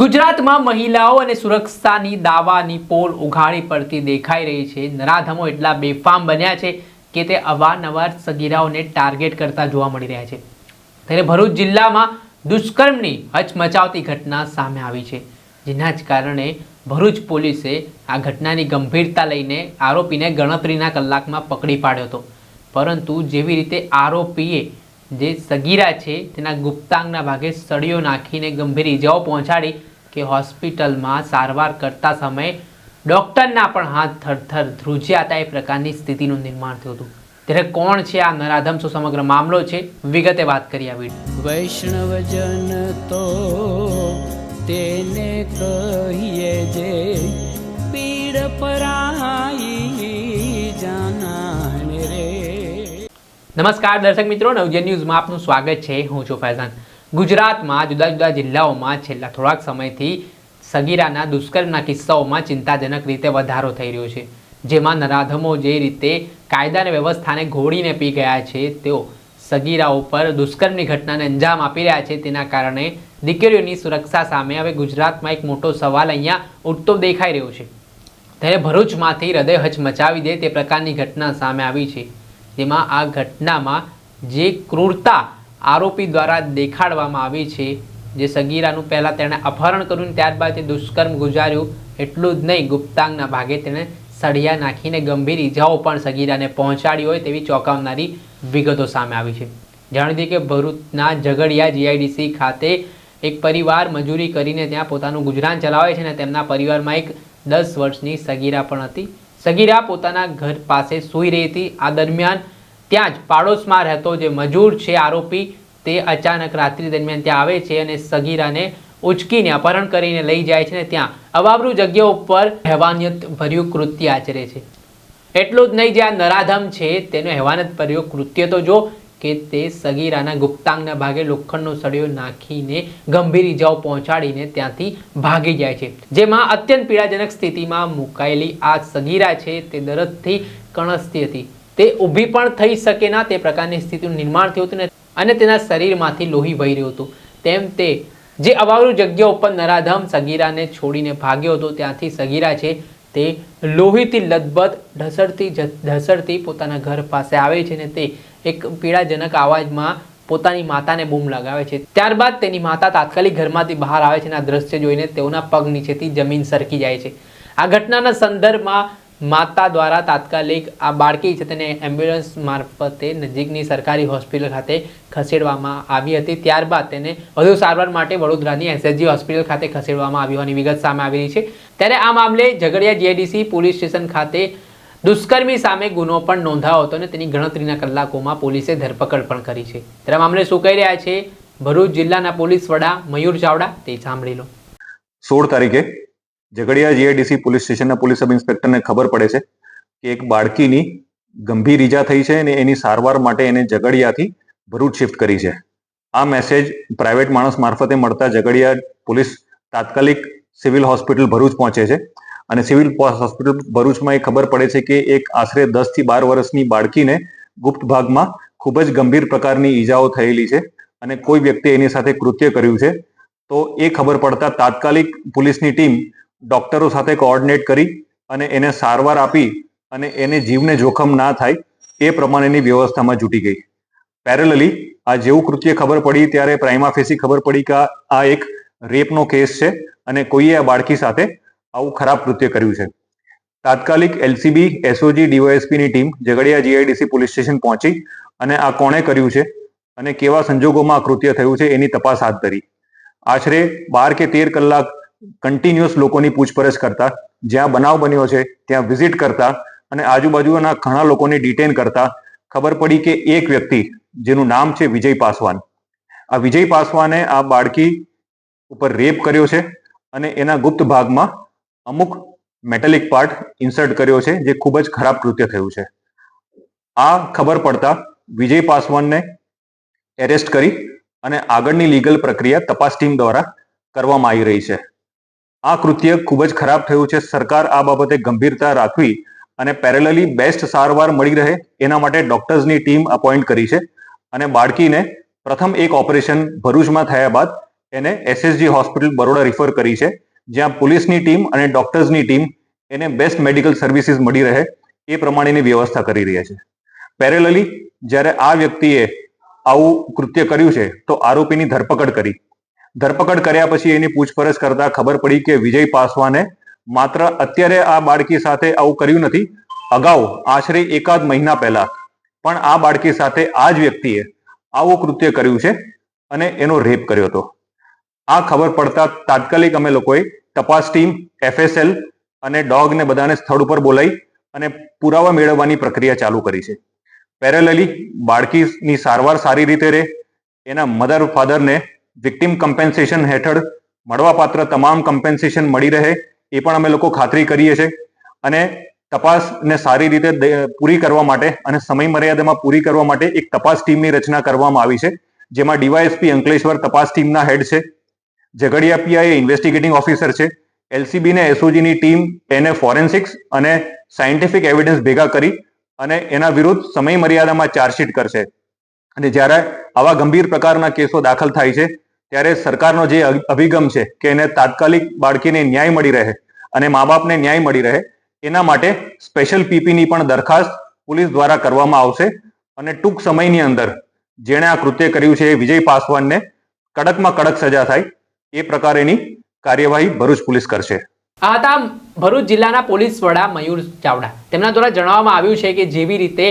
ગુજરાતમાં મહિલાઓ અને સુરક્ષાની દાવાની પોલ ઉઘાડી પડતી દેખાઈ રહી છે. નરાધમો એટલા બેફામ બન્યા છે કે તે અવારનવાર સગીરાઓને ટાર્ગેટ કરતા જોવા મળી રહ્યા છે. ત્યારે ભરૂચ જિલ્લામાં દુષ્કર્મની હચમચાવતી ઘટના સામે આવી છે. જેના જ કારણે ભરૂચ પોલીસે આ ઘટનાની ગંભીરતા લઈને આરોપીને ગણતરીના કલાકમાં પકડી પાડ્યો હતો. પરંતુ જેવી રીતે આરોપીએ જે સગીરા છે, તેના ગુપ્તાંગના ભાગે સળીઓ નાખીને ગંભીર ઇજાઓ પહોંચાડી કે હોસ્પિટલમાં સારવાર કરતા સમયે ડૉક્ટરના પણ હાથ થરથર ધ્રુજ્યા હતા એ પ્રકારની સ્થિતિનું નિર્માણ થયું હતું. ત્યારે કોણ છે આ નરાધમ? શું સમગ્ર મામલો છે? વિગતે વાત કરી આવી વૈષ્ણવજન તો તેને કહીએ જે નમસ્કાર દર્શક મિત્રો નવજન ન્યૂઝમાં આપનું સ્વાગત છે. હું છું ફૈઝાન. ગુજરાતમાં જુદા જુદા જિલ્લાઓમાં છેલ્લા થોડાક સમયથી સગીરાના દુષ્કર્મના કિસ્સાઓમાં ચિંતાજનક રીતે વધારો થઈ રહ્યો છે. જેમાં નરાધમો જે રીતે કાયદાને વ્યવસ્થાને ઘોડીને પી ગયા છે, તેઓ સગીરાઓ પર દુષ્કર્મની ઘટનાને અંજામ આપી રહ્યા છે. તેના કારણે દીકરીઓની સુરક્ષા સામે હવે ગુજરાતમાં એક મોટો સવાલ અહીંયા ઉઠતો દેખાઈ રહ્યો છે. ત્યારે ભરૂચમાંથી હૃદય હચમચાવી દે તે પ્રકારની ઘટના સામે આવી છે. જેમાં આ ઘટનામાં જે ક્રૂરતા આરોપી દ્વારા દેખાડવામાં આવી છે, જે સગીરાનું પહેલાં તેણે અપહરણ કર્યું ત્યારબાદ તે દુષ્કર્મ ગુજાર્યું, એટલું જ નહીં, ગુપ્તાંગના ભાગે તેણે સળિયા નાખીને ગંભીર ઈજાઓ પણ સગીરાને પહોંચાડી હોય તેવી ચોંકાવનારી વિગતો સામે આવી છે. જાણી દઈએ કે ભરૂચના ઝઘડિયા જીઆઈડીસી ખાતે એક પરિવાર મજૂરી કરીને ત્યાં પોતાનું ગુજરાન ચલાવે છે અને તેમના પરિવારમાં એક દસ વર્ષની સગીરા પણ હતી. સગીરા પોતાના ઘર પાસે સૂઈ રહી હતી. આ દરમિયાન ત્યાં જ પાડોશમાં રહેતો જે મજૂર છે, આરોપી, તે અચાનક રાત્રિ દરમિયાન ત્યાં આવે છે અને સગીરાને ઉચકીને અપહરણ કરીને લઈ જાય છે ને ત્યાં અવાબરૂ જગ્યા ઉપર હેવાનિયત ભર્યું કૃત્ય આચરે છે. એટલું જ નહીં, જે આ નરાધમ છે, તેનું હેવાનત ભર્યું કૃત્ય તો જો કે તે સગીરાના ગુપ્તાંગના ભાગે લોખંડનો સળિયો નાખીને ગંભીર ઇજાઓ પહોંચાડીને ત્યાંથી ભાગી જાય છે. જેમાં અત્યંત પીડાજનક સ્થિતિમાં મુકાયેલી આ સગીરા છે તે દરદથી કણસતી હતી. તે ઊભી પણ થઈ શકે ના તે પ્રકારની સ્થિતિનું નિર્માણ થયું હતું અને તેના શરીરમાંથી લોહી વહી રહ્યું હતું. તેમ તે જે અવાવરૂ જગ્યા ઉપર નરાધમ સગીરાને છોડીને ભાગ્યો હતો, ત્યાંથી સગીરા છે તે લોહીથી લથબથ ઢસડતી ઢસડતી પોતાના ઘર પાસે આવે છે ને તે એક પીડાજનક અવાજમાં પોતાની માતાને બૂમ લગાવે છે. ત્યારબાદ તેની માતા તાત્કાલિક ઘરમાંથી બહાર આવે છે અને આ દ્રશ્ય જોઈને તેઓના પગ નીચેથી જમીન સરકી જાય છે. આ ઘટનાના સંદર્ભમાં માતા દ્વારા તાત્કાલિક આ બાળકી છે તેને એમ્બ્યુલન્સ મારફતે નજીકની સરકારી હોસ્પિટલ ખાતે ખસેડવામાં આવી હતી. ત્યારબાદ તેને વધુ સારવાર માટે વડોદરાની એસએસજી હોસ્પિટલ ખાતે ખસેડવામાં આવી હોવાની વિગત સામે આવી રહી છે. ત્યારે આ મામલે ઝઘડિયા જીઆઈડીસી પોલીસ સ્ટેશન ખાતે દુષ્કર્મી સામે ગુનો પણ નોંધાયો હતો અને તેની ગણતરીના કલાકોમાં પોલીસે ધરપકડ પણ કરી છે. ત્યારે મામલે શું કહી રહ્યા છે? ભરૂચ જિલ્લાના પોલીસ વડા મયુર ચાવડા, તે સાંભળી લો. સોળ તારીખે ઝઘડિયા જીઆઈડીસી પોલીસ સ્ટેશનના પોલીસ સબ ઇન્સ્પેક્ટરને ખબર પડે છે કે એક બાળકીની ગંભીર ઈજા થઈ છે અને એની સારવાર માટે એને ઝઘડિયાથી ભરૂચ શિફ્ટ કરી છે. આ મેસેજ પ્રાઇવેટ માણસ મારફતે મળતા ઝઘડિયા પોલીસ તાત્કાલિક સિવિલ હોસ્પિટલ ભરૂચ પહોંચે છે અને સિવિલ હોસ્પિટલ ભરૂચમાં એ ખબર પડે છે કે એક આશરે દસથી બાર વર્ષની બાળકીને ગુપ્ત ભાગમાં ખૂબ જ ગંભીર પ્રકારની ઈજાઓ થયેલી છે અને કોઈ વ્યક્તિએ એની સાથે કૃત્ય કર્યું છે. તો એ ખબર પડતા તાત્કાલિક પોલીસની ટીમ ડોક્ટરો સાથે કોઓર્ડિનેટ કરી અને એને સારવાર આપી અને એને જીવને જોખમ ના થાય એ પ્રમાણેની વ્યવસ્થામાં જૂટી ગઈ. પેરેલલી આ જેવું કૃત્ય ખબર પડી ત્યારે પ્રાઇમા ફેસી ખબર પડી કે આ- એક રેપનો કેસ છે અને કોઈએ આ બાળકી સાથે આવું ખરાબ કૃત્ય કર્યું છે. તાત્કાલિક LCB, SOG, ડીવાયએસપીની team Jhagadia GIDC police station પહોંચી અને આ કોણે કર્યું છે અને કેવા સંજોગોમાં આ કૃત્ય થયું છે એની તપાસ હાથ ધરી. આશરે બાર કે તેર કલાક કન્ટિન્યુઅસ લોકોની પૂછપરછ કરતા, જ્યાં બનાવ બન્યો છે, ત્યાં વિઝિટ કરતા અને આજુબાજુના ઘણા લોકોને ડિટેન કરતા, ખબર પડી કે એક વ્યક્તિ, જેનું નામ છે વિજય પાસવાન. આ વિજય પાસવાને આ બાળકી ઉપર રેપ કર્યો છે અને એના ગુપ્ત ભાગમાં અમુક મેટેલિક પાર્ટ ઇન્સર્ટ કર્યો છે, જે ખૂબ જ ખરાબ કૃત્ય થયું છે. આ ખબર પડતા વિજય પાસવાનને એરેસ્ટ કરી અને આગળની લીગલ પ્રક્રિયા તપાસ ટીમ દ્વારા કરવામાં આવી રહી છે. આ કૃત્ય ખૂબ જ ખરાબ થયું છે. સરકાર આ બાબતે ગંભીરતા રાખવી અને પેરેલલી બેસ્ટ સારવાર મળી રહે એના માટે ડોક્ટર્સની ટીમ અપોઇન્ટ કરી છે. અને બાળકીને પ્રથમ એક ઓપરેશન ભરૂચમાં થયા બાદ એને એસએસજી હોસ્પિટલ બરોડા રિફર કરી છે. જ્યાં પોલીસની ટીમ અને ડોક્ટર્સની ટીમ એને બેસ્ટ મેડિકલ સર્વિસીસ મળી રહે એ પ્રમાણેની વ્યવસ્થા કરી રહ્યા છે. પેરેલલી જ્યારે આ વ્યક્તિએ આવું કૃત્ય કર્યું છે તો આરોપીની ધરપકડ કરી. ધરપકડ કર્યા પછી એની પૂછપરછ કરતા ખબર પડી કે વિજય પાસવાને માત્ર અત્યારે આ બાળકી સાથે આવું કર્યું નથી. અગાઉ આશરે એકાદ મહિના પહેલા પણ આ બાળકી સાથે આ જ વ્યક્તિએ આવું કૃત્ય કર્યું છે અને એનો રેપ કર્યો હતો. આ ખબર પડતા તાત્કાલિક અમે લોકોએ તપાસ ટીમ, એફએસએલ અને ડોગને બધાને સ્થળ ઉપર બોલાવી અને પુરાવા મેળવવાની પ્રક્રિયા ચાલુ કરી છે. પેરેલલી બાળકીની સારવાર સારી રીતે રહે. એના મધર ફાધરને વિક્ટિમ કમ્પેન્સેશન હેઠળ મળવાપાત્ર તમામ કમ્પેન્સેશન મળી રહે, એ પણ અમે લોકો ખાતરી કરીએ છીએ. અને તપાસને સારી રીતે પૂરી કરવા માટે અને સમય મર્યાદામાં પૂરી કરવા માટે એક તપાસ ટીમની રચના કરવામાં આવી છે, જેમાં ડીવાયએસપી અંકલેશ્વર તપાસ ટીમના હેડ છે, ઝઘડિયા પીઆઈ ઇન્વેસ્ટિગેટિંગ ઓફિસર છે, એલસીબી ને એસઓજીની ટીમ, એને ફોરેન્સિક્સ અને સાયન્ટિફિક એવિડન્સ ભેગા કરી અને એના વિરુદ્ધ સમય મર્યાદામાં ચાર્જશીટ કરશે. અને જ્યારે આવા ગંભીર પ્રકારના કેસો દાખલ થાય છે ત્યારે સરકારનો જે અભિગમ છે કે એને તાત્કાલિક બાળકીને ન્યાય મળી રહે અને મા બાપને ન્યાય મળી રહે, એના માટે સ્પેશિયલ પીપીની પણ દરખાસ્ત પોલીસ દ્વારા કરવામાં આવશે અને ટૂંક સમયની અંદર જેણે આ કૃત્ય કર્યું છે એ વિજય પાસવાનને કડકમાં કડક સજા થાય એ પ્રકારેની કાર્યવાહી ભરૂચ પોલીસ કરશે. આ હતા ભરૂચ જિલ્લાના પોલીસ વડા મયુર ચાવડા. તેમના દ્વારા જણાવવામાં આવ્યું છે કે જેવી રીતે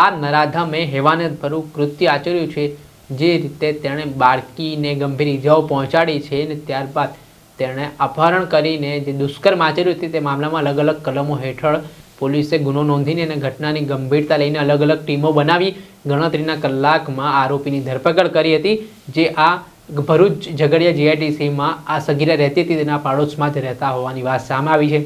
આ નરાધમે હેવાનતભરું કૃત્ય આચર્યું છે જે રીતે તેણે બાળકીને ગંભીર ઇજાઓ પહોંચાડી છે અને ત્યારબાદ તેણે અપહરણ કરીને જે દુષ્કર્મ આચર્યું હતું તે મામલામાં અલગ અલગ કલમો હેઠળ પોલીસે ગુનો નોંધીને અને ઘટનાની ગંભીરતા લઈને અલગ અલગ ટીમો બનાવી ગણતરીના કલાકમાં આરોપીની ધરપકડ કરી હતી, જે આ ભરૂચ ઝઘડિયા જીઆઈટીસીમાં આ સગીરા રહેતી હતી, તેના પાડોશમાં જ રહેતા હોવાની વાત સામે આવી છે.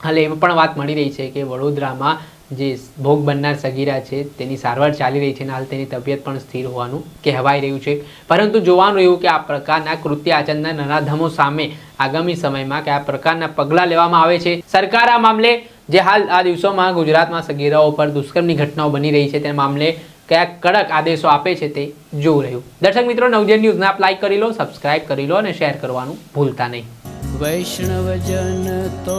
હાલ એમાં પણ વાત મળી રહી છે કે વડોદરામાં જે ભોગ બનનાર સગીરા છે, તેની સારવાર ચાલી રહી છે અને હાલ તેની તબિયત પણ સ્થિર હોવાનું કહેવાઈ રહ્યું છે. પરંતુ જોવાનું રહ્યું કે આ પ્રકારના કૃત્ય આચરણના નરાધમો સામે આગામી સમયમાં કયા પ્રકારના પગલાં લેવામાં આવે છે. સરકાર આ મામલે જે હાલ આ દિવસોમાં ગુજરાતમાં સગીરાઓ પર દુષ્કર્મની ઘટનાઓ બની રહી છે, તે મામલે કયા કડક આદેશો આપે છે તે જોવું રહ્યું. દર્શક મિત્રો, નવજન ન્યૂઝને આપ લાઈક કરી લો સબસ્ક્રાઇબ કરી લો અને શેર કરવાનું ભૂલતા નહીં. વૈષ્ણવજન તો